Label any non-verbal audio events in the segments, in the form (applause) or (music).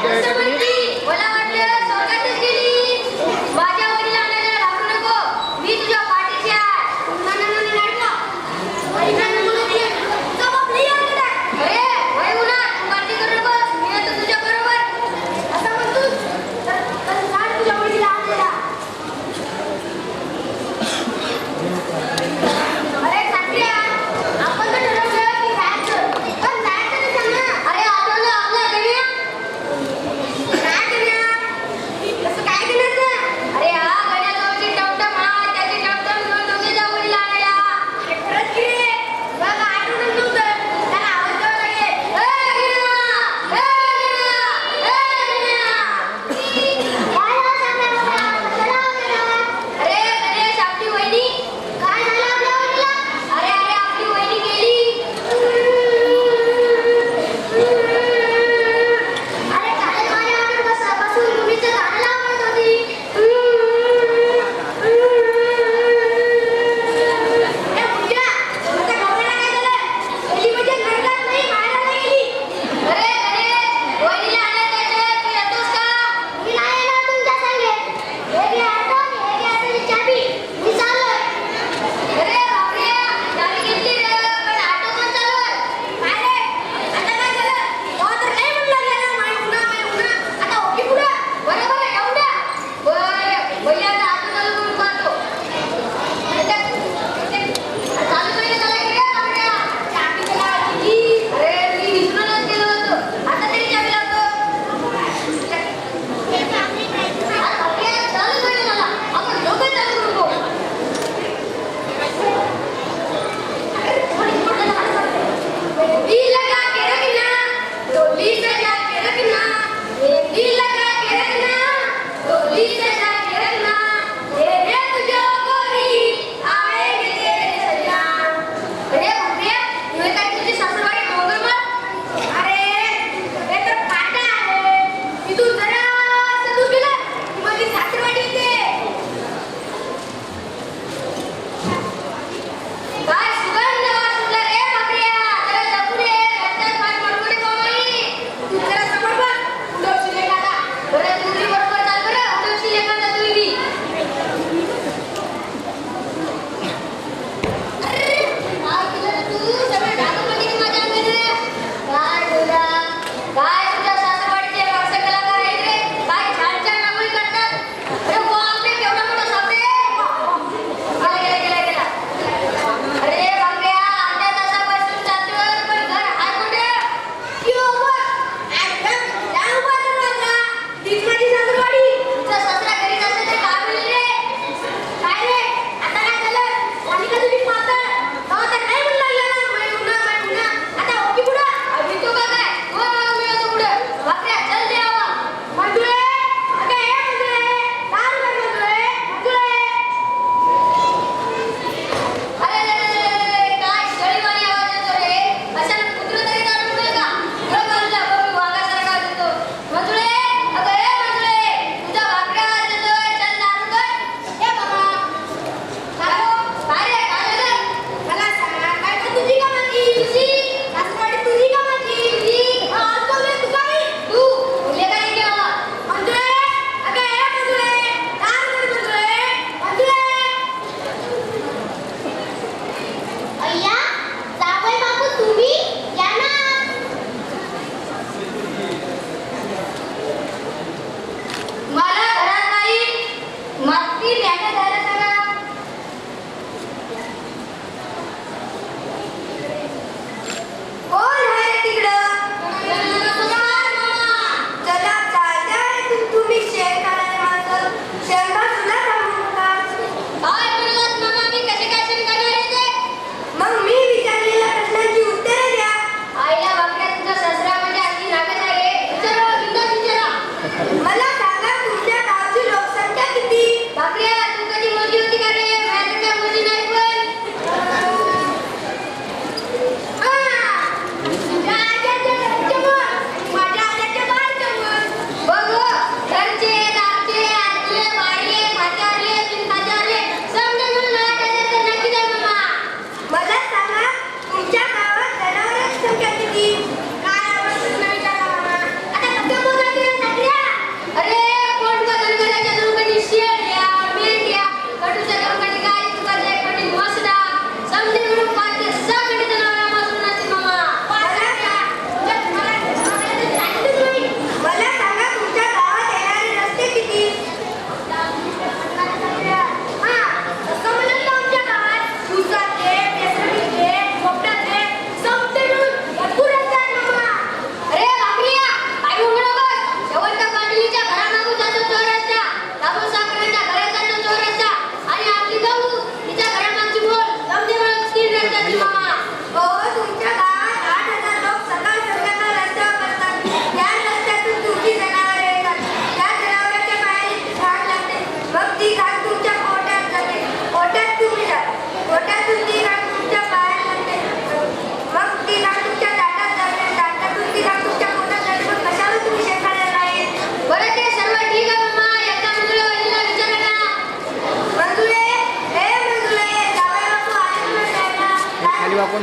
गावच्या आणि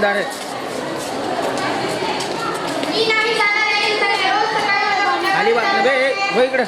दुकानदार आहेत. खाली बात ना हो इकडं.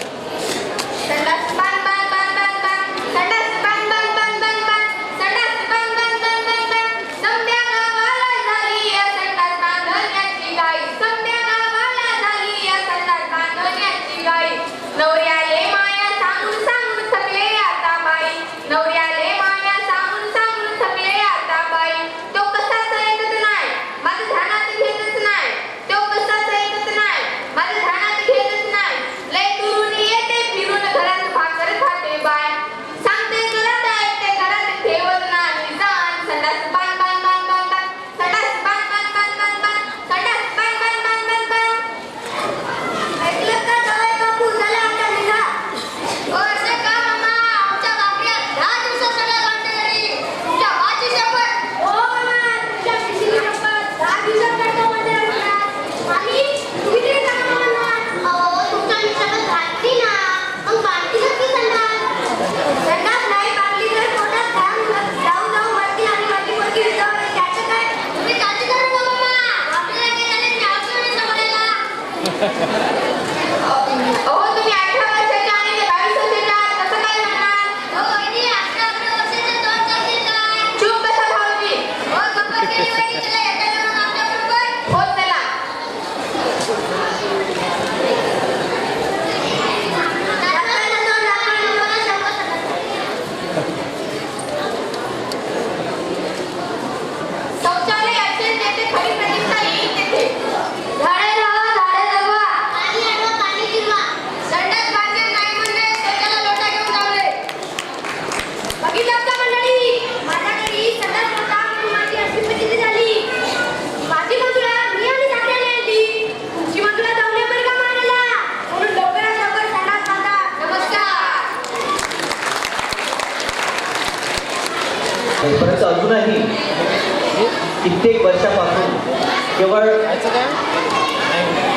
Yeah. (laughs)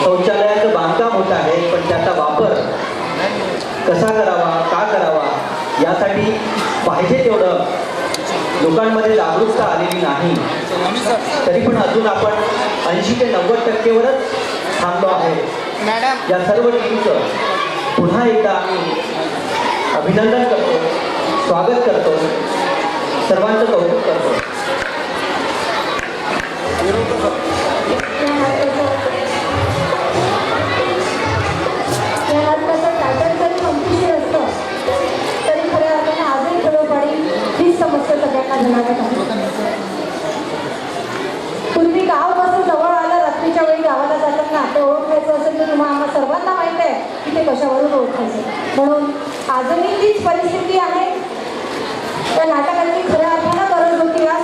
शौचालयाचं बांधकाम होत आहे पण त्याचा वापर कसा करावा का करावा यासाठी पाहिजे तेवढं लोकांमध्ये जागरूकता आलेली नाही. तरी पण अजून आपण ऐंशी ते नव्वद टक्केवरच थांबलो आहे. या सर्व टीमचं पुन्हा एकदा अभिनंदन करतो स्वागत करतो सर्वांचं कौतुक करतो. लागत आहे. पूर्वी गाव जवळ आला रात्रीच्या वेळी गावाला जाताना ते ओळखायचं असेल तर तुम्हाला आम्हाला सर्वांना माहीत आहे की ते कशावरून ओळखायचं. म्हणून आजही तीच परिस्थिती आहे. त्या नाटकाची खऱ्या अर्थानं गरज होती आज.